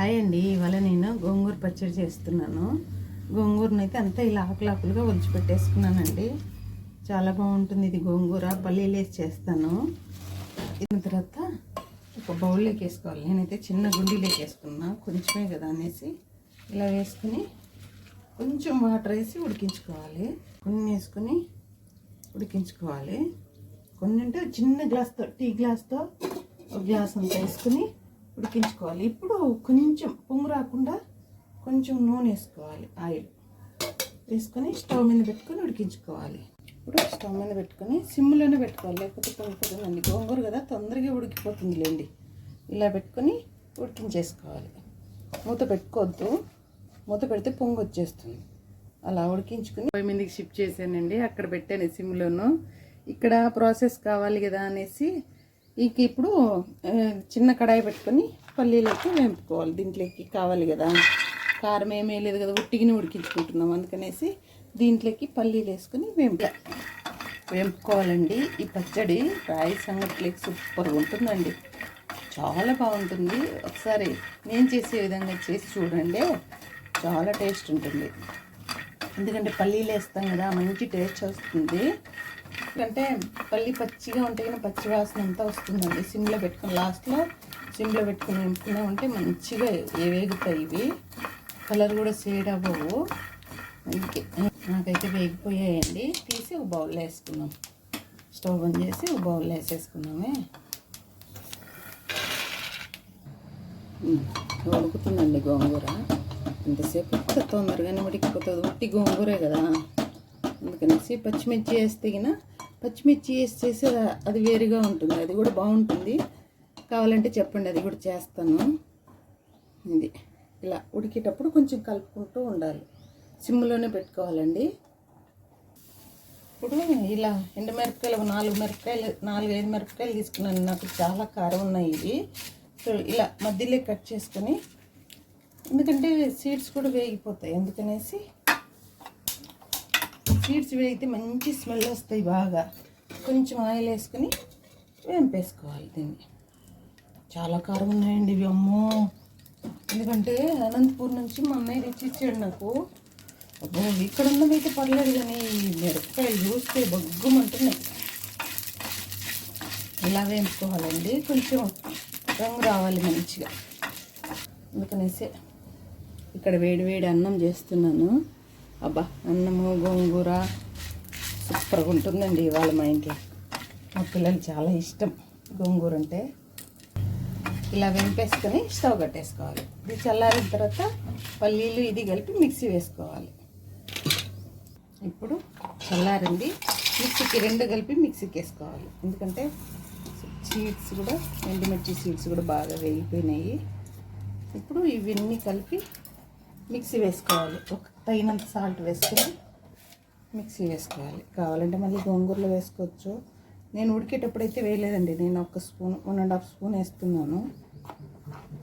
Hi అండి. ఇవాళ నేను గోంగూర పచ్చడి చేస్తున్నాను. గోంగూరను అయితే అంతా ఇలా ఆకులాకులుగా ఒలిచిపెట్టేసుకున్నానండి. చాలా బాగుంటుంది ఇది గోంగూర. పల్లీలు వేసి చేస్తాను. దీని తర్వాత ఒక బౌల్లోకి వేసుకోవాలి నేనైతే చిన్న గుండీలోకి వేసుకున్నా కొంచెమే కదా అనేసి ఇలా వేసుకుని కొంచెం వాటర్ వేసి ఉడికించుకోవాలి. కొన్ని వేసుకొని ఉడికించుకోవాలి. కొన్ని అంటే చిన్న గ్లాస్తో టీ గ్లాస్తో ఒక గ్లాస్ అంతా వేసుకుని ఉడికించుకోవాలి. ఇప్పుడు కొంచెం పొంగు రాకుండా కొంచెం నూనె వేసుకోవాలి ఆయిల్. వేసుకొని స్టవ్ మీద పెట్టుకొని ఉడికించుకోవాలి. ఇప్పుడు స్టవ్ మీద పెట్టుకొని సిమ్లోనే పెట్టుకోవాలి. లేకపోతే పొంగిపోతుందండి గోంగూర కదా తొందరగా ఉడికిపోతుంది లేండి ఇలా పెట్టుకొని ఉడికించేసుకోవాలి. మూత పెట్టుకోవద్దు. మూత పెడితే పొంగు వచ్చేస్తుంది. అలా ఉడికించుకుని పొయ్యి మీదకి షిఫ్ట్ చేశానండి. అక్కడ పెట్టాను సిమ్లోను. ఇక్కడ ప్రాసెస్ కావాలి కదా అనేసి ఇక ఇప్పుడు చిన్న కడాయి పెట్టుకొని పల్లీలకి వేపుకోవాలి. దీంట్లోకి కావాలి కదా. కారం ఏమీ లేదు కదా ఉట్టిగిని ఉడికించుకుంటున్నాం. అందుకనేసి దీంట్లోకి పల్లీలు వేసుకొని వేంప వేంపుకోవాలండి. ఈ పచ్చడి రాయి సంగట్లేకి సూపర్గా ఉంటుందండి. చాలా బాగుంటుంది. ఒకసారి నేను చేసే విధంగా చేసి చూడండి. చాలా టేస్ట్ ఉంటుంది. ఎందుకంటే పల్లీలు వేస్తాం కదా మంచి టేస్ట్ వస్తుంది. ఎందుకంటే పల్లి పచ్చిగా ఉంటే కానీ పచ్చి వాసన అంతా వస్తుందండి. సిమ్లో పెట్టుకుని లాస్ట్లో సిమ్లో పెట్టుకుని ఉంటే మంచిగా వేగుతాయి ఇవి. కలర్ కూడా షేడ్ అవ్వవు. అందుకే నాకైతే వేగిపోయాయండి. తీసి ఒక బౌల్లో వేసుకున్నాం స్టవ్ ఆన్ చేసి ఒక బౌల్లో వేసేసుకున్నామే ఉడుకుతుందండి గోంగూర. ఇంతసేపు ఎంత తొందరగానే ఉడికిపోతుంది. ఉట్టి గోంగూరే కదా. అందుకనేసి పచ్చిమిర్చి వేస్తే పచ్చిమిర్చి వేసి చేసి అది వేరుగా ఉంటుంది. అది కూడా బాగుంటుంది. కావాలంటే చెప్పండి అది కూడా చేస్తాను. ఇది ఇలా ఉడికేటప్పుడు కొంచెం కలుపుకుంటూ ఉండాలి. సిమ్లోనే పెట్టుకోవాలండి. ఇప్పుడు ఇలా ఎండుమిరపకాయలు ఒక నాలుగు మిరపకాయలు నాలుగు ఐదు మిరపకాయలు తీసుకున్నాను. నాకు చాలా కారం ఉన్నాయి ఇవి. సో ఇలా మధ్యలో కట్ చేసుకొని ఎందుకంటే సీడ్స్ కూడా వేగిపోతాయి. అందుకనేసి సీడ్స్ అయితే మంచి స్మెల్ వస్తాయి బాగా. కొంచెం ఆయిల్ వేసుకొని వేంపేసుకోవాలి దీన్ని. చాలా కారం ఉన్నాయండి ఇవి అమ్మో. ఎందుకంటే అనంతపూర్ నుంచి మా అన్నయ్య తెచ్చి ఇచ్చాడు నాకు. అబ్బో ఇక్కడ ఉన్నవి అయితే పర్లేదు కానీ మిరపకాయలు చూస్తే బగ్గుమంటున్నాయి ఇలా వేయించుకోవాలండి కొంచెం రంగు రావాలి మంచిగా. అందుకనేసి ఇక్కడ వేడి వేడి అన్నం చేస్తున్నాను. అబ్బా అన్నము గోంగూర సూపర్గా ఉంటుందండి ఇవాళ మా ఇంట్లో. మా పిల్లలు చాలా ఇష్టం గోంగూర అంటే. ఇలా వెంపేసుకొని స్టవ్ కట్టేసుకోవాలి. ఇది చల్లారిన తర్వాత పల్లీలు ఇది కలిపి మిక్సీ వేసుకోవాలి. ఇప్పుడు చల్లారింది. మిక్సీకి రెండు కలిపి మిక్సీకి వేసుకోవాలి. ఎందుకంటే సీడ్స్ కూడా ఎండుమిర్చి సీడ్స్ కూడా బాగా వేగిపోయినాయి. ఇప్పుడు ఇవన్నీ కలిపి మిక్సీ వేసుకోవాలి. ఒక తగినంత సాల్ట్ వేసుకొని మిక్సీ వేసుకోవాలి. కావాలంటే మళ్ళీ గోంగూరలో వేసుకోవచ్చు. నేను ఉడికేటప్పుడైతే వేయలేదండి. నేను ఒక spoon one and half spoon వేస్తున్నాను.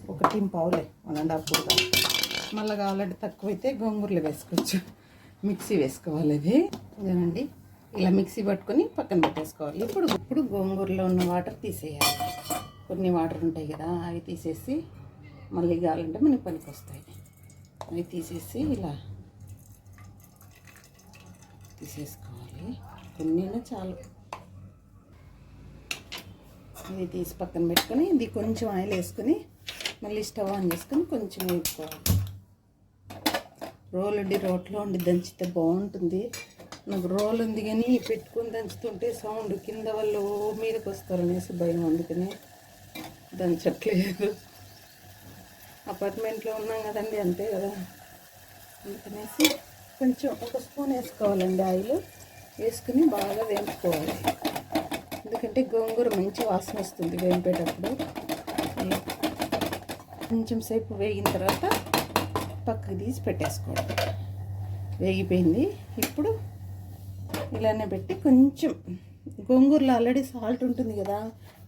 ఒక టీం పావులే వన్ అండ్ హాఫ్ కూడా. మళ్ళీ కావాలంటే తక్కువైతే గోంగూరలో వేసుకోవచ్చు. మిక్సీ వేసుకోవాలి అది. ఇదేనండి. ఇలా మిక్సీ పట్టుకొని పక్కన పెట్టేసుకోవాలి. ఇప్పుడు ఇప్పుడు గోంగూరలో ఉన్న వాటర్ తీసేయాలి. కొన్ని వాటర్ ఉంటాయి కదా అవి తీసేసి మళ్ళీ కావాలంటే మనకి పనికి వస్తాయి అవి తీసేసి ఇలా తీసేసుకోవాలి. కొన్నైనా చాలు. ఇది తీసి పక్కన పెట్టుకొని ఇది కొంచెం ఆయిల్ వేసుకొని మళ్ళీ స్టవ్ ఆన్ చేసుకొని కొంచెం వేసుకోవాలి రోల్ ఉండి రోట్లో ఉండి దంచితే బాగుంటుంది. నాకు రోల్ ఉంది కానీ పెట్టుకొని దంచుతుంటే సౌండ్ కింద వాళ్ళు మీదకి వస్తారు అనేసి భయం అందుకని దంచట్లేదు. అపార్ట్మెంట్లో ఉన్నాం కదండి అంతే కదా. అందుకనేసి కొంచెం ఒక స్పూన్ వేసుకోవాలండి ఆయిల్. వేసుకుని బాగా వేయించుకోవాలి ఎందుకంటే గోంగూర మంచి వాసన వస్తుంది వేయింపేటప్పుడు కొంచెం సేపు వేగిన తర్వాత పక్కకు తీసి పెట్టేసుకోవడం వేగిపోయింది. ఇప్పుడు ఇలానే పెట్టి కొంచెం గోంగూరలో ఆల్రెడీ సాల్ట్ ఉంటుంది కదా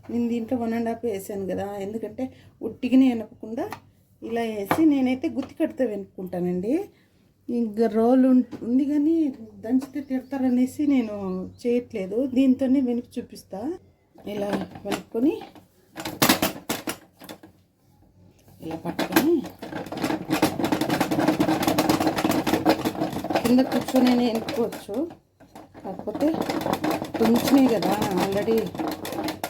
నేను దీంట్లో వన్ అండ్ హాఫ్ వేసాను కదా ఎందుకంటే ఉట్టిగానే వెనకకుండా ఇలా వేసి నేనైతే గుత్తి కడితే వెనుక్కుంటానండి ఇంకా రోల్ ఉం- ఉంది కానీ దంచితే తిడతారనేసి నేను చేయట్లేదు. దీంతోనే వెనుక చూపిస్తా. ఇలా వెనుక్కొని ఇలా పట్టుకొని. కింద కూర్చొని వెనుకోవచ్చు కాకపోతే కొంచెమే కదా ఆల్రెడీ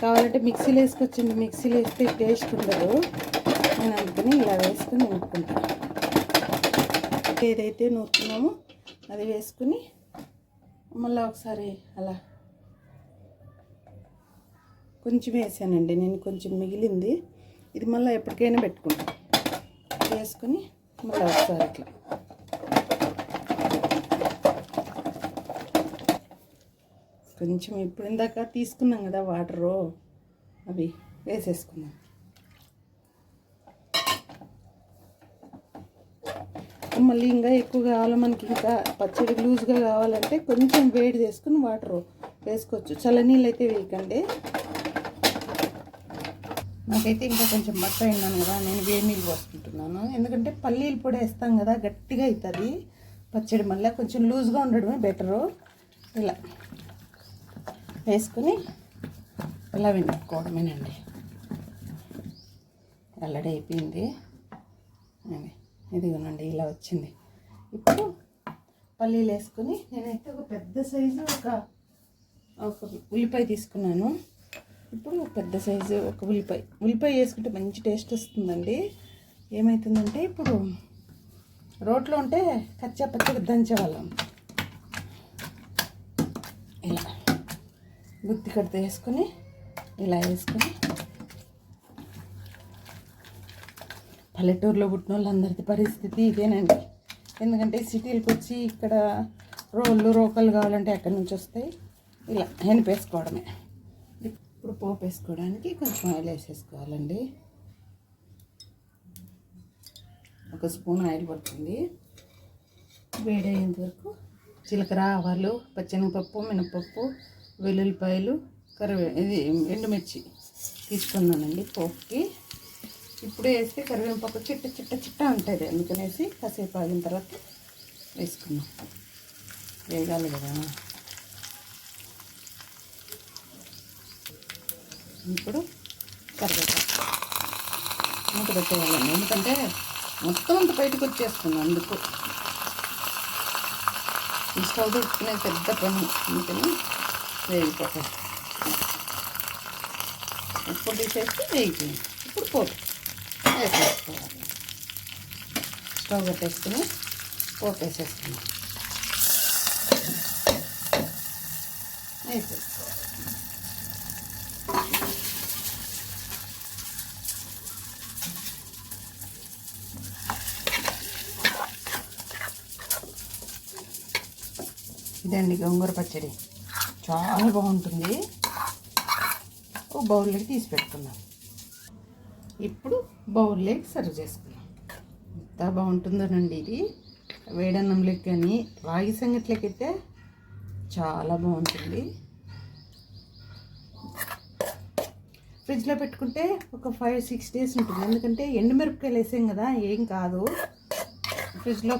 కావాలంటే మిక్సీలో వేసుకొచ్చింది మిక్సీలో వేస్తే టేస్ట్ ఉండదు. నేను అందుకని ఇలా వేసుకొని ఎనుక్కుంటాను ఏదైతే నూరుతున్నామో అది వేసుకుని మళ్ళీ ఒకసారి అలా కొంచెం వేసానండి. నేను కొంచెం మిగిలింది. ఇది మళ్ళీ ఎప్పటికైనా పెట్టుకుంటాను వేసుకుని మళ్ళీ ఒకసారి ఇట్లా. కొంచెం ఇప్పుడు ఇందాక తీసుకున్నాం కదా వాటరు అవి వేసేసుకున్నాం మళ్ళీ ఇంకా ఎక్కువ కావాలి మనకి ఇంకా పచ్చడి లూజ్గా కావాలంటే కొంచెం వేడి చేసుకుని వాటర్ వేసుకోవచ్చు. చల్లనీళ్ళు అయితే వేయకండి. నాకైతే ఇంకా కొంచెం మట్ట అయినాను కదా నేను వేడి నీళ్ళు పోసుకుంటున్నాను. ఎందుకంటే పల్లీలు పొడి వేస్తాం కదా గట్టిగా అవుతుంది. పచ్చడి మళ్ళీ కొంచెం లూజ్గా ఉండడమే బెటరు. ఇలా వేసుకుని ఇలా వెనుక్కోవడమేనండి అల్లడి అయిపోయింది. అది. ఇదిగోనండి ఇలా వచ్చింది. ఇప్పుడు పల్లీలు వేసుకొని నేనైతే ఒక పెద్ద సైజు ఒక ఒక ఉల్లిపాయ తీసుకున్నాను. ఇప్పుడు పెద్ద సైజు ఒక ఉల్లిపాయ. ఉల్లిపాయ వేసుకుంటే మంచి టేస్ట్ వస్తుందండి. ఏమవుతుందంటే ఇప్పుడు రోట్లో ఉంటే కచ్చా పచ్చడి దంచేవాళ్ళం ఇలా గుత్తి కడితే వేసుకొని ఇలా వేసుకొని పల్లెటూరులో పుట్టిన వాళ్ళందరిది పరిస్థితి ఇదేనండి. ఎందుకంటే సిటీలకు వచ్చి ఇక్కడ రోళ్ళు రోకలు కావాలంటే ఎక్కడి నుంచి వస్తాయి? ఇలా వేసుకోవడమే ఇప్పుడు పోపు వేసుకోవడానికి కొంచెం ఆయిల్ వేసేసుకోవాలండి. ఒక స్పూన్ ఆయిల్ పడుతుంది. వేడయ్యేంత వరకు జీలకర్ర ఆవాలు పచ్చెనగపప్పు మినపప్పు వెల్లుల్లిపాయలు కరివే ఇది ఎండుమిర్చి తీసుకున్నానండి పోపుకి. ఇప్పుడు వేస్తే కరివేపాకు చిట్ట చిట్ట చిట్ట ఉంటుంది అందుకనేసి కాసేపు ఆగిన తర్వాత వేసుకున్నాం వేగాలి కదా. ఇప్పుడు కరివేపాకు మూత పెట్టేయాలండి. ఎందుకంటే మొత్తం అంత బయటకు వచ్చేస్తుంది అందుకు. ఈ స్టవ్ పెట్టుకునే పెద్ద పని. అందుకని వేగిపోతాయి ఉప్పు తీసేసి వేగిపోయింది. ఇప్పుడు పోతుంది వేసేసుకోవాలి స్టవ్ పెట్టేసుకుని పోపు వేసేసుకున్నాం వేసేసుకోవాలి ఇదండి గోంగూర పచ్చడి. చాలా బాగుంటుంది. ఓ బౌల్లోకి తీసి పెట్టుకున్నాను ఇప్పుడు బౌల్లోకి సర్వ్ చేసుకున్నాం ఎంత బాగుంటుందోనండి ఇది. వేడన్నంలోకి కానీ రాగి సంగట్లకి అయితే చాలా బాగుంటుంది. ఫ్రిడ్జ్లో పెట్టుకుంటే ఒక ఫైవ్ సిక్స్ డేస్ ఉంటుంది. ఎందుకంటే ఎండుమిరపకాయలు వేసాం కదా ఏం కాదు. ఫ్రిడ్జ్లో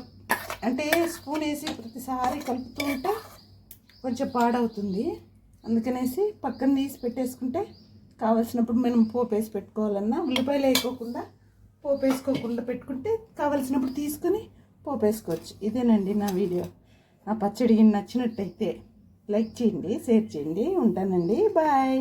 అంటే స్పూన్ వేసి ప్రతిసారి కలుపుతూ ఉంటే కొంచెం పాడవుతుంది. అందుకనేసి పక్కన తీసి పెట్టేసుకుంటే కావలసినప్పుడు మనం పోపు వేసి పెట్టుకోవాలన్నా ఉల్లిపాయలు వేసుకోకుండా పోపు వేసుకోకుండా పెట్టుకుంటే కావలసినప్పుడు తీసుకొని పోపు వేసుకోవచ్చు ఇదేనండి నా వీడియో. నా పచ్చడి నచ్చినట్టయితే లైక్ చేయండి షేర్ చేయండి. ఉంటానండి. బాయ్.